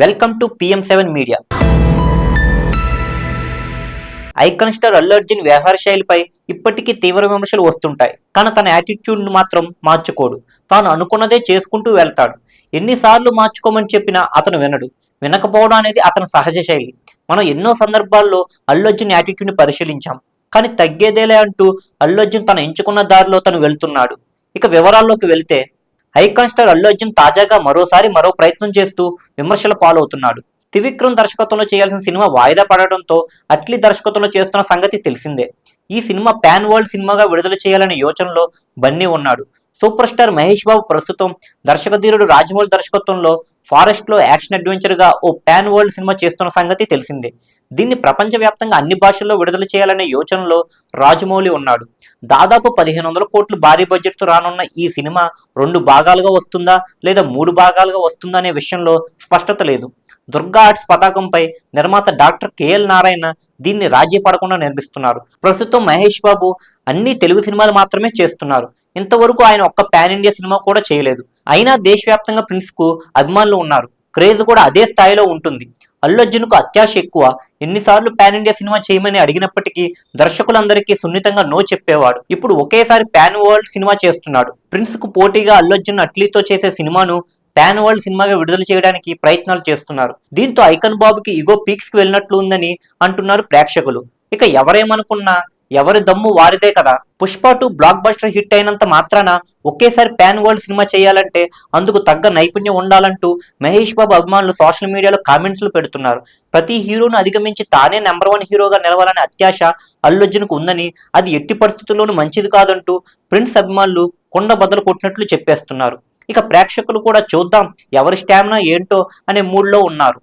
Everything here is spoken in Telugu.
Welcome to PM seven media icon star Allu Arjun వ్యవహార శైలిపై ఇప్పటికీ తీవ్ర విమర్శలు వస్తుంటాయి. కానీ తన యాటిట్యూడ్ను మాత్రం మార్చుకోడు. తాను అనుకున్నదే చేసుకుంటూ వెళ్తాడు. ఎన్నిసార్లు మార్చుకోమని చెప్పినా అతను వినడు. వినకపోవడం అనేది అతని సహజ శైలి. మనం ఎన్నో సందర్భాల్లో అల్లు అర్జున్ యాటిట్యూడ్ని పరిశీలించాం. కానీ తగ్గేదేలే అంటూ అల్లు అర్జున్ తను ఎంచుకున్న దారిలో తను వెళ్తున్నాడు. ఇక వివరాల్లోకి వెళ్తే హైకాన్స్టర్ అల్లు అర్జున్ తాజాగా మరోసారి మరో ప్రయత్నం చేస్తూ విమర్శల పాలవుతున్నాడు. త్రివిక్రమ్ దర్శకత్వంలో చేయాల్సిన సినిమా వాయిదా పడడంతో అట్లీ దర్శకత్వంలో చేస్తున్న సంగతి తెలిసిందే. ఈ సినిమా పాన్ వరల్డ్ సినిమాగా విడుదల చేయాలనే యోచనలో బన్నీ ఉన్నాడు. సూపర్ స్టార్ మహేష్ బాబు ప్రస్తుతం దర్శకధీరుడు రాజమౌళి దర్శకత్వంలో ఫారెస్ట్లో యాక్షన్ అడ్వెంచర్గా ఓ ప్యాన్ వరల్డ్ సినిమా చేస్తున్న సంగతి తెలిసిందే. దీన్ని ప్రపంచవ్యాప్తంగా అన్ని భాషల్లో విడుదల చేయాలనే యోచనలో రాజమౌళి ఉన్నాడు. దాదాపు పదిహేను వందల కోట్లు భారీ బడ్జెట్తో రానున్న ఈ సినిమా రెండు భాగాలుగా వస్తుందా లేదా మూడు భాగాలుగా వస్తుందా అనే విషయంలో స్పష్టత లేదు. దుర్గా ఆర్ట్స్ పతాకంపై నిర్మాత డాక్టర్ కేఎల్ నారాయణ దీన్ని రాజీ పడకుండా నిర్మిస్తున్నారు. ప్రస్తుతం మహేష్ బాబు అన్ని తెలుగు సినిమాలు మాత్రమే చేస్తున్నారు. ఇంతవరకు ఆయన ఒక్క పాన్ ఇండియా సినిమా కూడా చేయలేదు. అయినా దేశవ్యాప్తంగా ప్రిన్స్కు అభిమానులు ఉన్నారు. క్రేజ్ కూడా అదే స్థాయిలో ఉంటుంది. అల్లు అర్జున్కు అత్యాశ ఎక్కువ. ఎన్నిసార్లు పాన్ ఇండియా సినిమా చేయమని అడిగినప్పటికీ దర్శకులందరికీ సున్నితంగా నో చెప్పేవాడు. ఇప్పుడు ఒకేసారి పాన్ వరల్డ్ సినిమా చేస్తున్నాడు. ప్రిన్స్కు పోటీగా అల్లు అర్జున్ అట్లీతో చేసే సినిమాను పాన్ వరల్డ్ సినిమాగా విడుదల చేయడానికి ప్రయత్నాలు చేస్తున్నారు. దీంతో ఐకన్ బాబుకి ఇగో పీక్స్కి వెళ్ళినట్లు ఉందని అంటున్నారు ప్రేక్షకులు. ఇక ఎవరేమనుకున్నా ఎవరి దమ్ము వారిదే కదా. Pushpa two blockbuster hit అయినంత మాత్రాన ఒకేసారి పాన్ వరల్డ్ సినిమా చేయాలంటే అందుకు తగ్గ నైపుణ్యం ఉండాలంటూ మహేష్ బాబు అభిమానులు సోషల్ మీడియాలో కామెంట్స్లు పెడుతున్నారు. ప్రతి హీరోను అధిగమించి తానే నెంబర్ వన్ హీరోగా నిలవాలనే అత్యాశ అల్లుజ్జున్కు ఉందని అది ఎట్టి పరిస్థితుల్లోనూ మంచిది కాదంటూ ప్రిన్స్ అభిమానులు కొండ బద్దలు కొట్టినట్లు చెప్పేస్తున్నారు. ఇక ప్రేక్షకులు కూడా చూద్దాం ఎవరి స్టామినా ఏంటో అనే మూడ్లో ఉన్నారు.